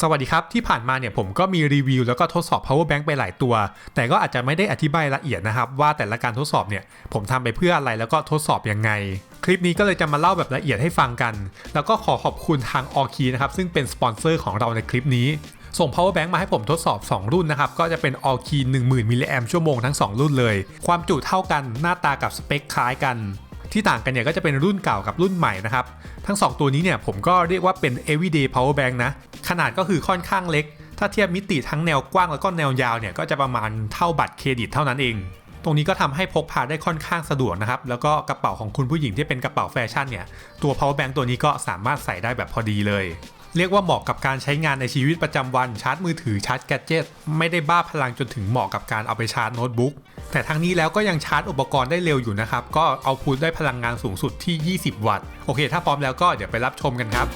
สวัสดีครับ ที่ผ่านมาเนี่ยผมก็มีรีวิวแล้วก็ทดสอบ power bank ไปหลายตัว แต่ก็อาจจะไม่ได้อธิบายละเอียดนะครับว่าแต่ละการทดสอบเนี่ยผมทำไปเพื่ออะไรแล้วก็ทดสอบยังไง คลิปนี้ก็เลยจะมาเล่าแบบละเอียดให้ฟังกัน แล้วก็ขอขอบคุณทาง o r k e y นะครับซึ่งเป็นสปอนเซอร์ของเราในคลิปนี้ ส่ง power bank มาให้ผมทดสอบ 2 รุ่นนะครับก็จะเป็น o r k e y 10,000มิลลิแอมชั่วโมงทั้ง 2 รุ่นเลย ความจุเท่ากันหน้าตากับสเปคคล้ายกัน ที่ต่างกันเนี่ยก็จะเป็นรุ่นเก่ากับรุ่นใหม่นะครับ ทั้ง 2 ตัวนี้เนี่ยผมก็เรียกว่าเป็น everyday power bank นะ ขนาดก็คือค่อนข้างเล็ก ถ้าเทียบมิติทั้งแนวกว้างแล้วก็แนวยาวเนี่ยก็จะประมาณเท่าบัตรเครดิตเท่านั้นเอง ตรงนี้ก็ทำให้พกพาได้ค่อนข้างสะดวกนะครับ แล้วก็กระเป๋าของคุณผู้หญิงที่เป็นกระเป๋าแฟชั่นเนี่ยตัว power bank ตัวนี้ก็สามารถใส่ได้แบบพอดีเลย เรียกว่าเหมาะกับการใช้งานในชีวิตประจำวันชาร์จมือถือชาร์จแกดเจิตไม่ได้บ้าพลังจนถึงเหมาะกับการเอาไปชาร์จโน้ตบุ๊กแต่ทั้งนี้แล้วก็ยังชาร์จอุปกรณ์ได้เร็วอยู่นะครับ ก็เอาพูดได้พลังงานสูงสุดที่ 20 วัตต์โอเค ถ้าพร้อมแล้วก็เดี๋ยวไปรับชมกันครับ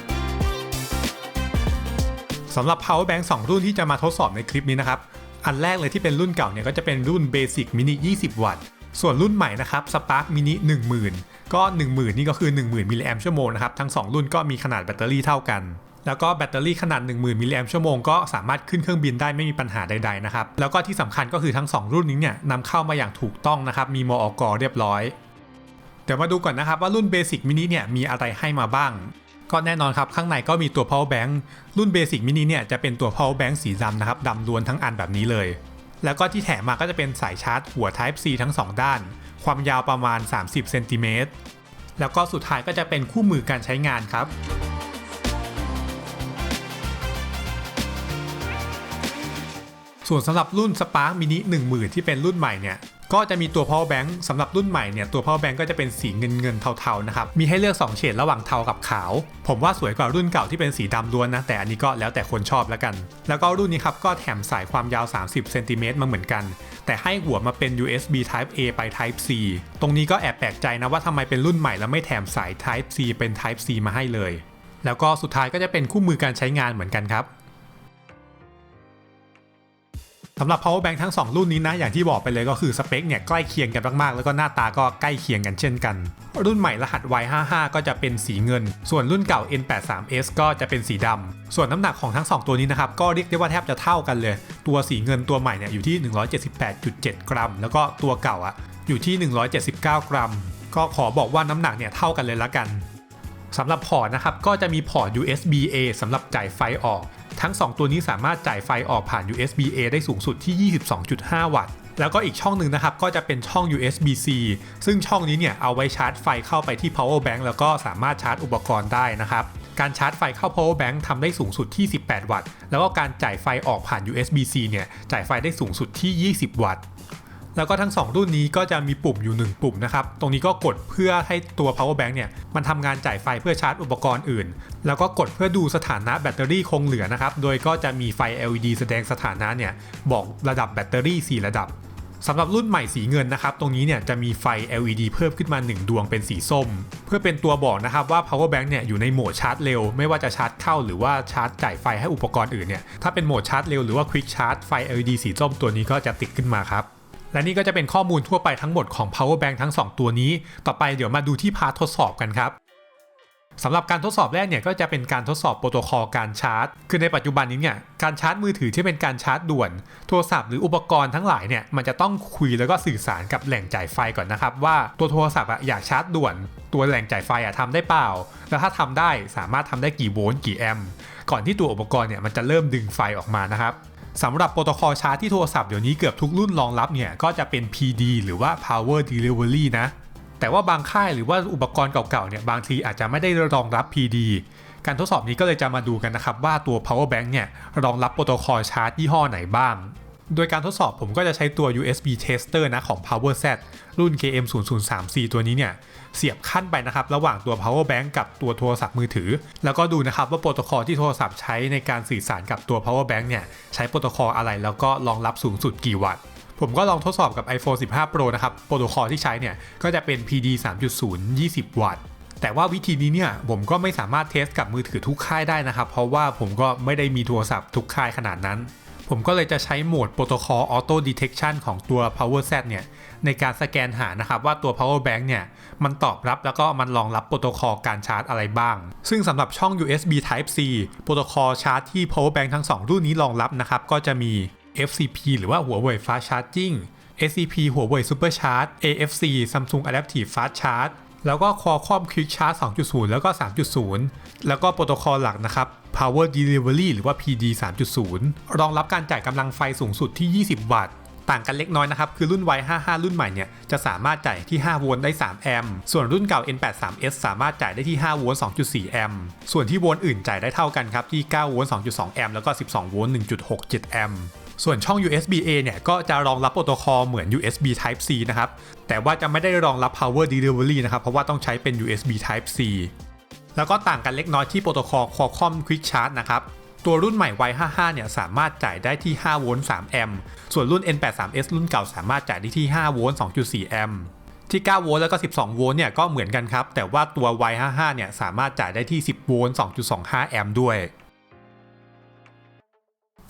สำหรับ power bank 2 รุ่นที่จะมาทดสอบในคลิปนี้นะครับ อันแรกเลยที่เป็นรุ่นเก่าเนี่ยก็จะเป็นรุ่น Basic Mini 20 วัตต์ ส่วนรุ่นใหม่นะครับ Spark Mini 10,000 ก็ 10,000 นี่ก็คือ 10,000มิลลิแอมชั่วโมงนะครับ ทั้ง 2 รุ่นก็มีขนาดแบตเตอรี่เท่ากัน แล้วก็แบตเตอรี่ขนาด 10,000มิลลิแอมชั่วโมงก็สามารถขึ้นเครื่องบินได้ไม่มีปัญหาใดๆนะครับ แล้วก็ที่สำคัญก็คือทั้ง 2 รุ่นนี้เนี่ยนำเข้ามาอย่างถูกต้องนะครับ มีมอกเรียบร้อย เดี๋ยวมาดูก่อนนะครับว่ารุ่น Basic Mini เนี่ยมีอะไรให้มาบ้าง ก็แน่นอนครับ ข้างในก็มีตัว power bank รุ่น Basic Mini เนี่ยจะเป็นตัว power bank สีดำนะครับดำล้วนทั้งอันแบบนี้เลย แล้วก็ที่แถมมาก็จะเป็นสายชาร์จหัว Type C ทั้ง 2 ด้าน ความยาวประมาณ 30เซนติเมตรแล้วก็สุดท้ายก็จะเป็นคู่มือการใช้งานครับ ส่วนสำหรับรุ่น Spark Mini 10,000 ที่เป็นรุ่นใหม่เนี่ยก็จะมีตัว power bank สำหรับรุ่นใหม่เนี่ยตัว power bank ก็จะเป็นสีเงินเงินเทาๆนะครับมีให้เลือก 2 เฉดระหว่างเทากับขาว ผมว่าสวยกว่ารุ่นเก่าที่เป็นสีดำล้วนนะแต่อันนี้ก็แล้วแต่คนชอบแล้วกัน แล้วก็รุ่นนี้ครับก็แถมสายความยาว 30เซนติเมตรมาเหมือนกัน แต่ให้หัวมาเป็น USB Type A ไป Type C ตรงนี้ก็แอบแปลกใจนะว่าทำไมเป็นรุ่นใหม่แล้วไม่แถมสาย Type C เป็น Type C มาให้เลย แล้วก็สุดท้ายก็จะเป็นคู่มือการใช้งานเหมือนกันครับ สำหรับ power bank ทั้ง 2 รุ่นนี้นะ อย่างที่บอกไปเลยก็คือสเปคเนี่ยใกล้เคียงกันมากๆ แล้วก็หน้าตาก็ใกล้เคียงกันเช่นกัน รุ่นใหม่รหัส Y55 ก็จะเป็นสีเงิน ส่วนรุ่นเก่า N83S ก็จะเป็นสีดำส่วนน้ำหนักของทั้ง 2 ตัวนี้นะครับก็เรียกได้ว่าแทบจะเท่ากันเลย ตัวสีเงินตัวใหม่เนี่ยอยู่ที่ 178.7 กรัม แล้วก็ตัวเก่าอะอยู่ที่ 179 กรัม ก็ขอบอกว่าน้ำหนักเนี่ยเท่ากันเลยละกันสำหรับพอร์ตนะครับก็จะมีพอร์ต USB A สำหรับจ่ายไฟออก ทั้ง 2 ตัวนี้สามารถจ่ายไฟออกผ่าน USB A ได้สูงสุดที่ 22.5 วัตต์ แล้วก็อีกช่องหนึ่งนะครับ ก็จะเป็นช่อง USB C ซึ่งช่องนี้เนี่ยเอาไว้ชาร์จไฟเข้าไปที่ power bank แล้วก็สามารถชาร์จอุปกรณ์ได้นะครับ การชาร์จไฟเข้า power bank ทำได้สูงสุดที่ 18 วัตต์ แล้วก็การจ่ายไฟออกผ่าน USB C เนี่ยจ่ายไฟได้สูงสุดที่ 20 วัตต์ แล้วก็ทั้ง 2 รุ่นนี้ก็จะมีปุ่มอยู่ 1 ปุ่มนะครับ ตรงนี้ก็กดเพื่อให้ตัว power bank เนี่ย มันทำงานจ่ายไฟเพื่อชาร์จอุปกรณ์อื่น แล้วก็กดเพื่อดูสถานะแบตเตอรี่คงเหลือนะครับ โดยก็จะมีไฟ LED แสดงสถานะเนี่ย บอกระดับแบตเตอรี่ 4 ระดับสำหรับรุ่นใหม่สีเงินนะครับ ตรงนี้เนี่ยจะมีไฟ LED เพิ่มขึ้นมา 1 ดวงเป็นสีส้ม เพื่อเป็นตัวบอกนะครับว่า power bank เนี่ยอยู่ในโหมดชาร์จเร็ว ไม่ว่าจะชาร์จเข้าหรือว่าชาร์จจ่ายไฟให้อุปกรณ์อื่นเนี่ยถ้าเป็นโหมดชาร์จเร็วหรือว่า quick charge ไฟ LED สีส้มตัวนี้ก็จะติดขึ้นมาครับ และนี่ก็จะเป็นข้อมูลทั่วไปทั้งหมดของ power bank ทั้ง 2 ตัวนี้ ต่อไปเดี๋ยวมาดูที่พาร์ททดสอบกันครับสำหรับการทดสอบแรกเนี่ยก็จะเป็นการทดสอบโปรโตคอลการชาร์จ คือในปัจจุบันนี้เนี่ยการชาร์จมือถือที่เป็นการชาร์จด่วน โทรศัพท์หรืออุปกรณ์ทั้งหลายเนี่ยมันจะต้องคุยแล้วก็สื่อสารกับแหล่งจ่ายไฟก่อนนะครับว่าตัวโทรศัพท์อะอยากชาร์จด่วน ตัวแหล่งจ่ายไฟอะทำได้เปล่า แล้วถ้าทำได้สามารถทำได้กี่โวลต์กี่แอมป์ก่อนที่ตัวอุปกรณ์เนี่ยมันจะเริ่มดึงไฟออกมานะครับ สำหรับโปรโตคอลชาร์จที่โทรศัพท์เดี๋ยวนี้เกือบทุกรุ่นรองรับเนี่ยก็จะเป็น PD หรือว่า Power Delivery นะ แต่ว่าบางค่ายหรือว่าอุปกรณ์เก่าๆเนี่ยบางทีอาจจะไม่ได้รองรับ PD การทดสอบนี้ก็เลยจะมาดูกันนะครับว่าตัว power bank เนี่ยรองรับโปรโตคอลชาร์จยี่ห้อไหนบ้าง โดยการทดสอบผมก็จะใช้ตัว USB tester นะของ PowerZ รุ่น KM0034 ตัวนี้เนี่ย เสียบขั้นไปนะครับ ระหว่างตัว power bank กับตัวโทรศัพท์มือถือ แล้วก็ดูนะครับว่าโปรโตคอลที่โทรศัพท์ใช้ในการสื่อสารกับตัว power bank เนี่ย ใช้โปรโตคอลอะไรแล้วก็รองรับสูงสุดกี่วัตต์ผมก็ลองทดสอบกับ iPhone 15 Pro นะครับ โปรโตคอลที่ใช้เนี่ย ก็จะเป็น PD 3.0 20 วัตต์ แต่ว่าวิธีนี้เนี่ย ผมก็ไม่สามารถเทสกับมือถือทุกค่ายได้นะครับ เพราะว่าผมก็ไม่ได้มีโทรศัพท์ทุกค่ายขนาดนั้น ผมก็เลยจะใช้โหมด Protocol Auto Detection ของตัว Power Z เนี่ยในการสแกนหานะครับว่าตัว power bank เนี่ยมันตอบรับแล้วก็มันรองรับโปรโตคอลการชาร์จอะไรบ้าง ซึ่งสำหรับช่อง USB Type C โปรโตคอลชาร์จที่ power bank ทั้ง 2 รุ่นนี้รองรับนะครับก็จะมี FCP หรือว่าหัวเว่ย Fast Charging SCP หัวเว่ย Super Charge AFC Samsung Adaptive Fast Charge แล้วก็ Qualcomm Quick Charge 2.0 แล้วก็ 3.0 แล้วก็โปรโตคอลหลักนะครับ Power Delivery หรือว่า PD 3.0 รองรับการจ่ายกำลังไฟสูงสุดที่ 20 วัตต์ ต่างกันเล็กน้อยนะครับ คือรุ่น Y55 รุ่นใหม่เนี่ยจะสามารถจ่ายที่ 5 โวลต์ได้ 3 แอมป์ ส่วนรุ่นเก่า N83S สามารถจ่ายได้ที่ 5 โวลต์ 2.4 แอมป์ ส่วนที่โวลต์อื่นจ่ายได้เท่ากันครับที่ 9 โวลต์ 2.2 แอมป์ แล้วก็ 12 โวลต์ 1.67 แอมป์ส่วนช่อง USB A เนี่ยก็จะรองรับโปรโตคอลเหมือน USB Type C นะครับ แต่ว่าจะไม่ได้รองรับ Power Delivery นะครับ เพราะว่าต้องใช้เป็น USB Type C แล้วก็ต่างกันเล็กน้อยที่โปรโตคอล Qualcomm Quick Charge นะครับตัวรุ่นใหม่ Y55 เนี่ยสามารถจ่ายได้ที่ 5 โวลต์ 3 แอมป์ ส่วนรุ่น N83S รุ่นเก่าสามารถจ่ายได้ที่ 5 โวลต์ 2.4 แอมป์ ที่ 9 โวลต์แล้วก็ 12 โวลต์เนี่ยก็เหมือนกันครับ แต่ว่าตัว Y55 เนี่ยสามารถจ่ายได้ที่ 10 โวลต์ 2.25 แอมป์ด้วย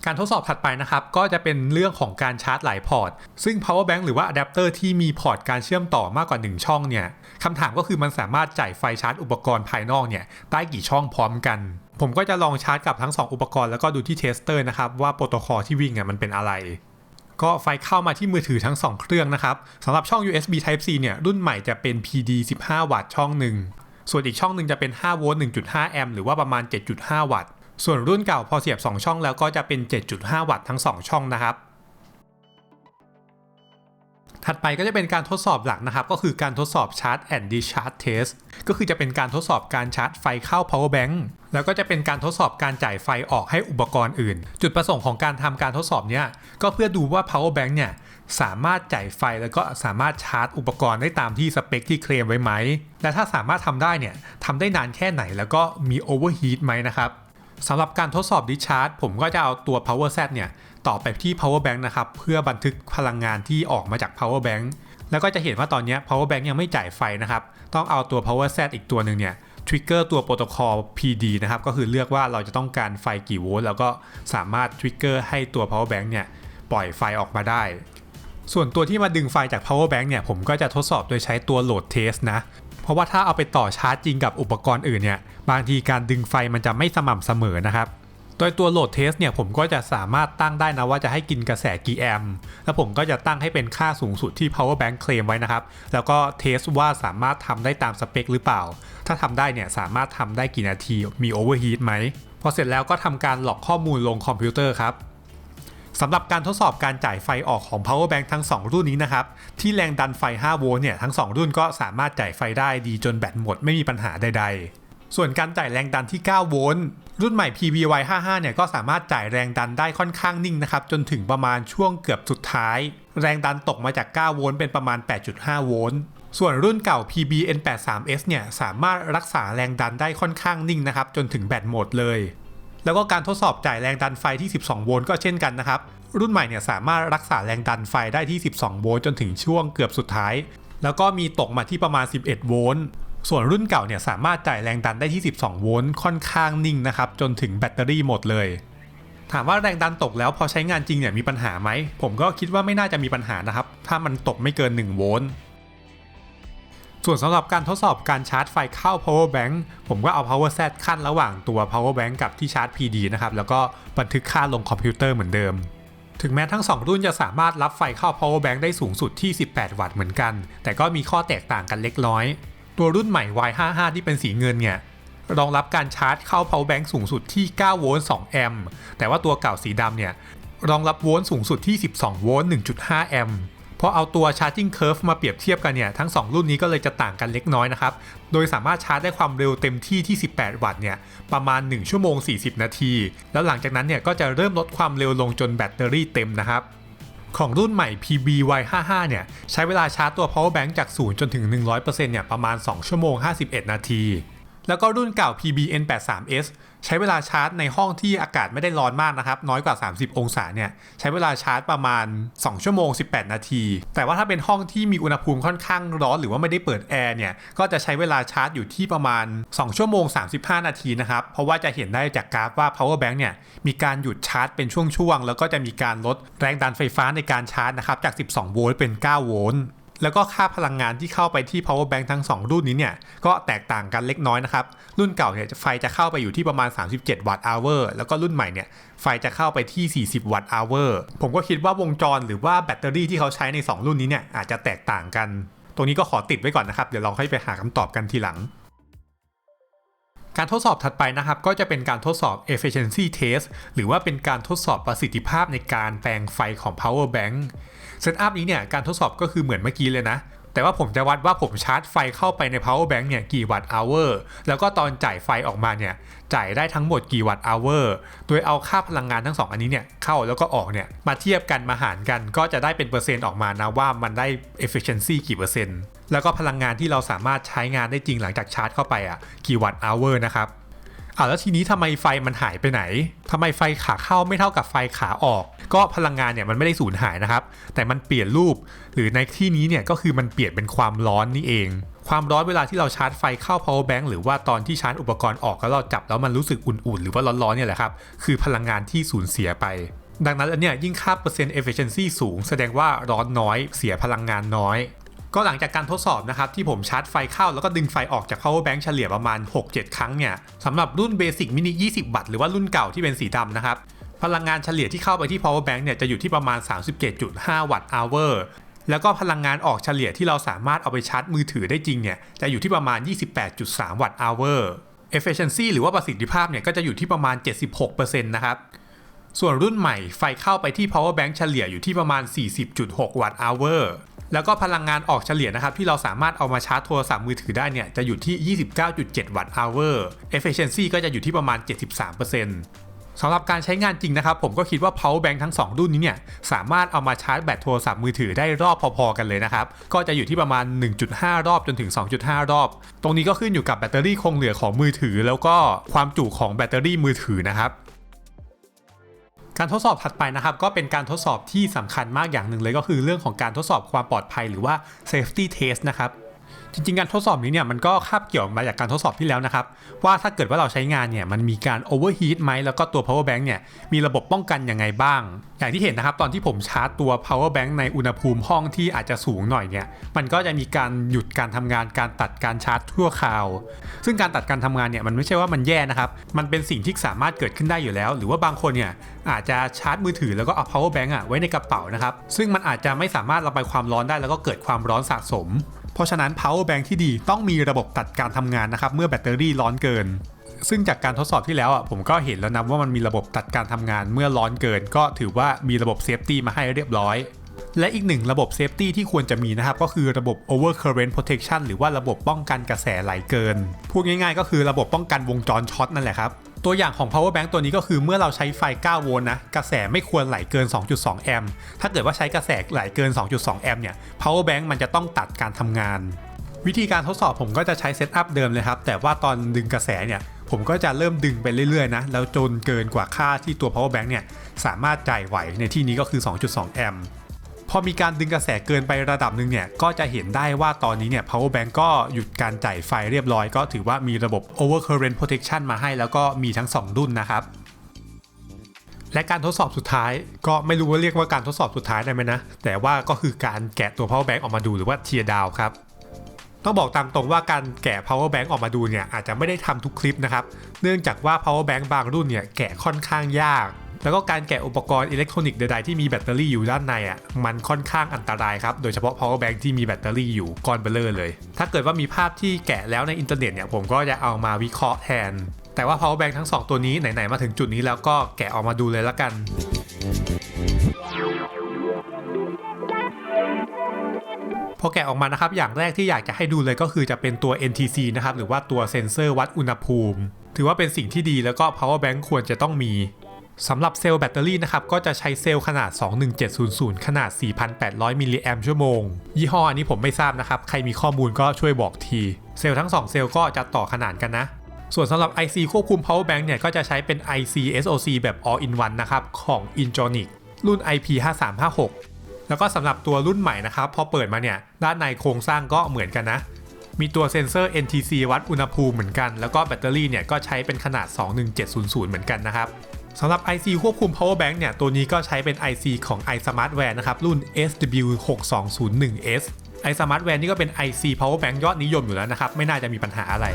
การทดสอบถัดไปนะครับ ก็จะเป็นเรื่องของการชาร์จหลายพอร์ต ซึ่ง power bank หรือว่าอะแดปเตอร์ที่มีพอร์ตการเชื่อมต่อมากกว่า 1 ช่องเนี่ยคำถามก็คือมันสามารถจ่ายไฟชาร์จอุปกรณ์ภายนอกเนี่ยได้กี่ช่องพร้อมกัน ผมก็จะลองชาร์จกับทั้ง 2 อุปกรณ์แล้วก็ดูที่เทสเตอร์นะครับว่าโปรโตคอลที่วิ่งอะมันเป็นอะไรก็ไฟเข้ามาที่มือถือทั้ง 2 เครื่องนะครับสำหรับช่อง USB Type C เนี่ยรุ่นใหม่จะเป็น PD 15 วัตต์ช่องหนึ่ง ส่วนอีกช่องหนึ่งจะเป็น 5 โวลต์ 1.5 แอมป์ หรือว่าประมาณ 7.5 วัตต์ ส่วนรุ่นเก่าพอเสียบ 2 ช่องแล้วก็จะเป็น 7.5 วัตต์ทั้ง 2 ช่องนะครับ ถัดไปก็จะเป็นการทดสอบหลักนะครับ ก็คือการทดสอบ Charge and Discharge Test ก็คือจะเป็นการทดสอบการชาร์จไฟเข้า power bank แล้วก็จะเป็นการทดสอบการจ่ายไฟออกให้อุปกรณ์อื่น จุดประสงค์ของการทำการทดสอบเนี้ยก็เพื่อดูว่า power bank เนี่ยสามารถจ่ายไฟแล้วก็สามารถชาร์จอุปกรณ์ได้ตามที่สเปคที่เคลมไว้ไหม และถ้าสามารถทำได้เนี่ยทำได้นานแค่ไหนแล้วก็มี overheat ไหมนะครับ สำหรับการทดสอบ discharge ผมก็จะเอาตัว power set เนี่ยต่อไปที่ power bank นะครับ เพื่อบันทึกพลังงานที่ออกมาจาก power bank แล้วก็จะเห็นว่าตอนนี้ power bank ยังไม่จ่ายไฟนะครับ ต้องเอาตัว power set อีกตัวหนึ่งเนี่ยทริกเกอร์ตัวโปรโตคอล PD นะครับ ก็คือเลือกว่าเราจะต้องการไฟกี่โวลต์แล้วก็สามารถทริกเกอร์ให้ตัว power bank เนี่ยปล่อยไฟออกมาได้ ส่วนตัวที่มาดึงไฟจาก power bank เนี่ยผมก็จะทดสอบโดยใช้ตัว load test นะ เพราะว่าถ้าเอาไปต่อชาร์จจริงกับอุปกรณ์อื่นเนี่ยบางทีการดึงไฟมันจะไม่สม่ำเสมอนะครับโดยตัวโหลดเทสเนี่ยผมก็จะสามารถตั้งได้นะว่าจะให้กินกระแสกี่แอมป์แล้วผมก็จะตั้งให้เป็นค่าสูงสุดที่ power bank เคลมไว้นะครับ แล้วก็เทสว่าสามารถทำได้ตามสเปคหรือเปล่า ถ้าทำได้เนี่ยสามารถทำได้กี่นาทีมี overheat ไหม พอเสร็จแล้วก็ทำการหลอกข้อมูลลงคอมพิวเตอร์ครับ สำหรับการทดสอบการจ่ายไฟออกของ power bank ทั้ง 2 รุ่นนี้นะครับ ที่แรงดันไฟ 5 โวลต์เนี่ยทั้ง 2 รุ่นก็สามารถจ่ายไฟได้ดีจนแบตหมดไม่มีปัญหาใด ๆ ส่วนการจ่ายแรงดันที่ 9 โวลต์รุ่นใหม่ PBY55 เนี่ยก็สามารถจ่ายแรงดันได้ค่อนข้างนิ่งนะครับ จนถึงประมาณช่วงเกือบสุดท้าย แรงดันตกมาจาก 9 โวลต์เป็นประมาณ 8.5 โวลต์ส่วนรุ่นเก่า PBN83S เนี่ยสามารถรักษาแรงดันได้ค่อนข้างนิ่งนะครับจนถึงแบตหมดเลย แล้วก็การทดสอบจ่ายแรงดันไฟที่ 12 โวลต์ก็เช่นกันนะครับ รุ่นใหม่เนี่ยสามารถรักษาแรงดันไฟได้ที่ 12 โวลต์จนถึงช่วงเกือบสุดท้าย แล้วก็มีตกมาที่ประมาณ 11 โวลต์ส่วนรุ่นเก่าเนี่ยสามารถจ่ายแรงดันได้ที่12โวลต์ค่อนข้างนิ่งนะครับจนถึงแบตเตอรี่หมดเลย ถามว่าแรงดันตกแล้วพอใช้งานจริงเนี่ยมีปัญหาไหม ผมก็คิดว่าไม่น่าจะมีปัญหานะครับ ถ้ามันตกไม่เกิน 1 โวลต์ ส่วนสำหรับการทดสอบการชาร์จไฟเข้า power bank ผมก็เอา power set ขั้นระหว่างตัว power bank กับที่ชาร์จ PD นะครับ แล้วก็บันทึกค่าลงคอมพิวเตอร์เหมือนเดิม ถึงแม้ทั้ง 2 รุ่นจะสามารถรับไฟเข้า power bank ได้สูงสุดที่ 18 วัตต์เหมือนกัน แต่ก็มีข้อแตกต่างกันเล็กน้อย ตัวรุ่นใหม่ Y55 ที่เป็นสีเงินเนี่ยรองรับการชาร์จเข้า power bank สูงสุดที่ 9 โวลต์ 2 แอมป์ แต่ว่าตัวเก่าสีดำเนี่ยรองรับโวลต์สูงสุดที่ 12 โวลต์ 1.5 แอมป์ พอเอาตัว charging curve มาเปรียบเทียบกันเนี่ย ทั้ง 2 รุ่นนี้ก็เลยจะต่างกันเล็กน้อยนะครับ โดยสามารถชาร์จได้ความเร็วเต็มที่ที่ 18 วัตต์เนี่ย ประมาณ 1 ชั่วโมง 40 นาที แล้วหลังจากนั้นเนี่ยก็จะเริ่มลดความเร็วลงจนแบตเตอรี่เต็มนะครับของรุ่นใหม่ PBY55 เนี่ยใช้เวลาชาร์จตัว power bank จาก 0 จนถึง 100%เนี่ยประมาณ 2 ชั่วโมง 51 นาที แล้วก็รุ่นเก่า PBN83S ใช้เวลาชาร์จในห้องที่อากาศไม่ได้ร้อนมากนะครับ น้อยกว่า 30 องศาเนี่ยใช้เวลาชาร์จประมาณ 2 ชั่วโมง 18 นาที แต่ว่าถ้าเป็นห้องที่มีอุณหภูมิค่อนข้างร้อนหรือว่าไม่ได้เปิดแอร์เนี่ยก็จะใช้เวลาชาร์จอยู่ที่ประมาณ 2 ชั่วโมง 35 นาทีนะครับเพราะว่าจะเห็นได้จากกราฟว่า power bank เนี่ยมีการหยุดชาร์จเป็นช่วงๆแล้วก็จะมีการลดแรงดันไฟฟ้าในการชาร์จนะครับจาก 12 โวลต์เป็น 9 โวลต์ แล้วก็ค่าพลังงานที่เข้าไปที่ power bank ทั้ง 2 รุ่นนี้เนี่ย ก็แตกต่างกันเล็กน้อยนะครับ รุ่นเก่าเนี่ยไฟจะเข้าไปอยู่ที่ประมาณ 37 วัตต์อเวอร์แล้วก็รุ่นใหม่เนี่ยไฟจะเข้าไปที่ 40 วัตต์อเวอร์ผมก็คิดว่าวงจรหรือว่าแบตเตอรี่ที่เขาใช้ใน 2 รุ่นนี้เนี่ยอาจจะแตกต่างกัน ตรงนี้ก็ขอติดไว้ก่อนนะครับ เดี๋ยวเราค่อยไปหาคำตอบกันทีหลัง การทดสอบถัดไปนะครับ ก็จะเป็นการทดสอบ efficiency test หรือว่าเป็นการทดสอบประสิทธิภาพในการแปลงไฟของ power bank เซตอัพนี้เนี่ยการทดสอบก็คือเหมือนเมื่อกี้เลยนะ แต่ว่าผมจะวัดว่าผมชาร์จไฟเข้าไปใน power bank เนี่ยกี่วัตต์ hour แล้วก็ตอนจ่ายไฟออกมาเนี่ยจ่ายได้ทั้งหมดกี่วัตต์ hour โดยเอาค่าพลังงานทั้งสองอันนี้เนี่ยเข้าแล้วก็ออกเนี่ยมาเทียบกันมาหารกัน ก็จะได้เป็นเปอร์เซ็นต์ออกมานะว่ามันได้ efficiency กี่เปอร์เซ็นต์แล้วก็พลังงานที่เราสามารถใช้งานได้จริงหลังจากชาร์จเข้าไปอะกี่วัตต์ hour นะครับ อ่าแล้วทีนี้ทำไมไฟมันหายไปไหนทำไมไฟขาเข้าไม่เท่ากับไฟขาออก ก็พลังงานเนี่ยมันไม่ได้สูญหายนะครับ แต่มันเปลี่ยนรูป หรือในที่นี้เนี่ยก็คือมันเปลี่ยนเป็นความร้อนนี่เอง ความร้อนเวลาที่เราชาร์จไฟเข้า power bank หรือว่าตอนที่ชาร์จอุปกรณ์ออกแล้วเราจับแล้วมันรู้สึกอุ่นๆ หรือว่าร้อนๆเนี่ยแหละครับ คือพลังงานที่สูญเสียไปดังนั้นเนี้ยยิ่งค่าเปอร์เซ็นต์ efficiency สูง แสดงว่าร้อนน้อยเสียพลังงานน้อย ก็หลังจากการทดสอบนะครับที่ผมชาร์จไฟเข้าแล้วก็ดึงไฟออกจาก power bank เฉลี่ยประมาณ 6-7 ครั้งเนี่ยสำหรับรุ่น basic mini 20 วัตต์หรือว่ารุ่นเก่าที่เป็นสีดำนะครับพลังงานเฉลี่ยที่เข้าไปที่ power bank เนี่ยจะอยู่ที่ประมาณ 37.5 วัตต์ hour แล้วก็พลังงานออกเฉลี่ยที่เราสามารถเอาไปชาร์จมือถือได้จริงเนี่ยจะอยู่ที่ประมาณ 28.3 วัตต์ hour efficiency หรือว่าประสิทธิภาพเนี่ยก็จะอยู่ที่ประมาณ 76%นะครับ ส่วนรุ่นใหม่ไฟเข้าไปที่ power bank เฉลี่ยอยู่ที่ประมาณ 40.6 วัตต์ hour แล้วก็พลังงานออกเฉลี่ยนะครับที่เราสามารถเอามาชาร์จโทรศัพท์มือถือได้เนี่ยจะอยู่ที่ 29.7 วัตต์ hour efficiency ก็จะอยู่ที่ประมาณ 73%สำหรับการใช้งานจริงนะครับ ผมก็คิดว่า power bank ทั้ง 2 รุ่นนี้เนี่ย สามารถเอามาชาร์จแบตโทรศัพท์มือถือได้รอบพอๆกันเลยนะครับ ก็จะอยู่ที่ประมาณ 1.5 รอบจนถึง 2.5 รอบ ตรงนี้ก็ขึ้นอยู่กับแบตเตอรี่คงเหลือของมือถือ แล้วก็ความจุของแบตเตอรี่มือถือนะครับ การทดสอบถัดไปนะครับ ก็เป็นการทดสอบที่สำคัญมากอย่างหนึ่งเลยก็คือเรื่องของการทดสอบความปลอดภัยหรือว่า safety test นะครับ จริงๆ การทดสอบนี้เนี่ยมันก็คาบเกี่ยวมาจากการทดสอบที่แล้วนะครับ ว่าถ้าเกิดว่าเราใช้งานเนี่ยมันมีการ overheat ไหมแล้วก็ตัว power bank เนี่ยมีระบบป้องกันยังไงบ้าง อย่างที่เห็นนะครับ ตอนที่ผมชาร์จตัว power bank ในอุณหภูมิห้องที่อาจจะสูงหน่อยเนี่ยมันก็จะมีการหยุดการทำงานการตัดการชาร์จทั่วคราว ซึ่งการตัดการทำงานเนี่ยมันไม่ใช่ว่ามันแย่นะครับมันเป็นสิ่งที่สามารถเกิดขึ้นได้อยู่แล้ว หรือว่าบางคนเนี่ยอาจจะชาร์จมือถือแล้วก็เอา power bank อะไว้ในกระเป๋านะครับซึ่งมันอาจจะไม่สามารถระบายความร้อนได้แล้วก็เกิดความร้อนสะสม เพราะฉะนั้น power bank ที่ดีต้องมีระบบตัดการทำงานนะครับเมื่อแบตเตอรี่ร้อนเกิน ซึ่งจากการทดสอบที่แล้วอะผมก็เห็นแล้วนะว่ามันมีระบบตัดการทำงานเมื่อร้อนเกิน ก็ถือว่ามีระบบเซฟตี้มาให้เรียบร้อย และอีกหนึ่งระบบเซฟตี้ที่ควรจะมีนะครับ ก็คือระบบ overcurrent protection หรือว่าระบบป้องกันกระแสไหลเกิน พูดง่ายๆ ก็คือระบบป้องกันวงจรช็อตนั่นแหละครับ ตัวอย่างของ power bank ตัวนี้ก็คือเมื่อเราใช้ไฟ 9 โวลต์นะ กระแสไม่ควรไหลเกิน 2.2 แอมป์ ถ้าเกิดว่าใช้กระแสไหลเกิน 2.2 แอมป์เนี่ย power bank มันจะต้องตัดการทำงาน วิธีการทดสอบผมก็จะใช้เซตอัพเดิมเลยครับ แต่ว่าตอนดึงกระแสเนี่ยผมก็จะเริ่มดึงไปเรื่อยๆนะ แล้วจนเกินกว่าค่าที่ตัว power bank เนี่ยสามารถจ่ายไหวในที่นี้ก็คือ 2.2 แอมป์ พอมีการดึงกระแสเกินไประดับหนึ่งเนี่ยก็จะเห็นได้ว่าตอนนี้เนี่ย power bank ก็หยุดการจ่ายไฟเรียบร้อย ก็ถือว่ามีระบบ overcurrent protection มาให้ แล้วก็มีทั้ง 2 รุ่นนะครับและการทดสอบสุดท้ายก็ไม่รู้ว่าเรียกว่าการทดสอบสุดท้ายได้ไหมนะ แต่ว่าก็คือการแกะตัว power bank ออกมาดูหรือว่า tear down ครับต้องบอกตามตรงว่าการแกะ power bank ออกมาดูเนี่ยอาจจะไม่ได้ทำทุกคลิปนะครับ เนื่องจากว่า power bank บางรุ่นเนี่ยแกะค่อนข้างยาก แล้วก็การแกะอุปกรณ์อิเล็กทรอนิกส์ใดๆที่มีแบตเตอรี่อยู่ด้านในอะมันค่อนข้างอันตรายครับ โดยเฉพาะ power bank ที่มีแบตเตอรี่อยู่ก้อนเบลเลอร์เลย ถ้าเกิดว่ามีภาพที่แกะแล้วในอินเทอร์เน็ตเนี่ยผมก็จะเอามาวิเคราะห์แทน แต่ว่า power bank ทั้งสองตัวนี้ไหนๆมาถึงจุดนี้แล้วก็แกะออกมาดูเลยละกันพอแกะออกมานะครับอย่างแรกที่อยากจะให้ดูเลยก็คือจะเป็นตัว NTC นะครับหรือว่าตัวเซ็นเซอร์วัดอุณหภูมิ ถือว่าเป็นสิ่งที่ดีแล้วก็ power bank ควรจะต้องมี สำหรับเซลล์แบตเตอรี่นะครับก็จะใช้เซลล์ขนาด 21700 ขนาด 4,800 มิลลิแอมชั่วโมง ยี่ห้ออันนี้ผมไม่ทราบนะครับ ใครมีข้อมูลก็ช่วยบอกที เซลล์ทั้ง 2 เซลล์ก็จะต่อขนานกันนะ ส่วนสำหรับ IC ควบคุม power bank เนี่ยก็จะใช้เป็น IC SoC แบบ all in one นะครับ ของ Injonic รุ่น IP5356 แล้วก็สำหรับตัวรุ่นใหม่นะครับพอเปิดมาเนี่ยด้านในโครงสร้างก็เหมือนกันนะมีตัวเซ็นเซอร์ NTC วัดอุณหภูมิเหมือนกัน แล้วก็แบตเตอรี่เนี่ยก็ใช้เป็นขนาด 21700 เหมือนกันนะครับ สำหรับ IC ควบคุม power bank เนี่ย ตัวนี้ก็ใช้เป็น IC ของ iSmartWare นะครับ รุ่น SW6201S iSmartWare นี่ก็เป็น IC power bank ยอดนิยมอยู่แล้วนะครับ ไม่น่าจะมีปัญหาอะไร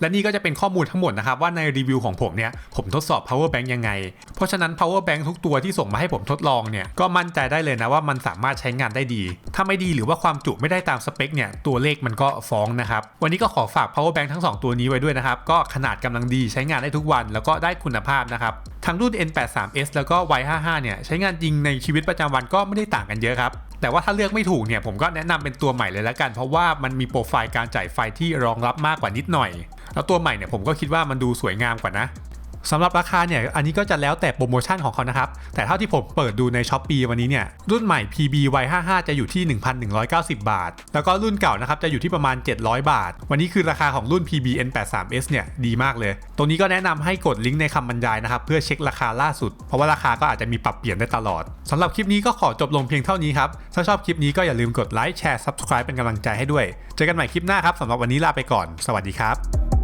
และนี่ก็จะเป็นข้อมูลทั้งหมดนะครับว่าในรีวิวของผมเนี่ยผมทดสอบ power bank ยังไง เพราะฉะนั้น power bank ทุกตัวที่ส่งมาให้ผมทดลองเนี่ยก็มั่นใจได้เลยนะว่ามันสามารถใช้งานได้ดี ถ้าไม่ดีหรือว่าความจุไม่ได้ตามสเปคเนี่ยตัวเลขมันก็ฟ้องนะครับวันนี้ก็ขอฝาก power bank ทั้ง 2 ตัวนี้ไว้ด้วยนะครับก็ขนาดกำลังดีใช้งานได้ทุกวัน แล้วก็ได้คุณภาพนะครับทั้งรุ่น N83S แล้วก็ Y55 เนี่ยใช้งานจริงในชีวิตประจำวันก็ไม่ได้ต่างกันเยอะครับแต่ว่าถ้าเลือกไม่ถูกเนี่ยผมก็แนะนำเป็นตัวใหม่เลยละกัน เพราะว่ามันมีโปรไฟล์การจ่ายไฟที่รองรับมากกว่านิดหน่อย แล้วตัวใหม่เนี่ยผมก็คิดว่ามันดูสวยงามกว่านะสำหรับราคาเนี่ยอันนี้ก็จะแล้วแต่โปรโมชั่นของเขานะครับ แต่เท่าที่ผมเปิดดูใน s h อ p e e วันนี้เนี่ยรุ่นใหม่ PB Y55 จะอยู่ที่ 1,190 บาท แล้วก็รุ่นเก่านะครับจะอยู่ที่ประมาณ 700 บาท วันนี้คือราคาของรุ่น PB N83S เนี่ยดีมากเลย ตรงนี้ก็แนะนำให้กดลิงก์ในคำบรรยายนะครับเพื่อเช็คราคาล่าสุด เพราะว่าราคาก็อาจจะมีปรับเปลี่ยนได้ตลอดสำหรับคลิปนี้ก็ขอจบลงเพียงเท่านี้ครับถ้าชอบคลิปนี้ก็อย่าลืมกดไลค์แชร์ Subscribe เป็นกำลังใจให้ด้วย เจอกันใหม่คลิปหน้าครับสำหรับวันนี้ลาไปก่อน สวัสดีครับ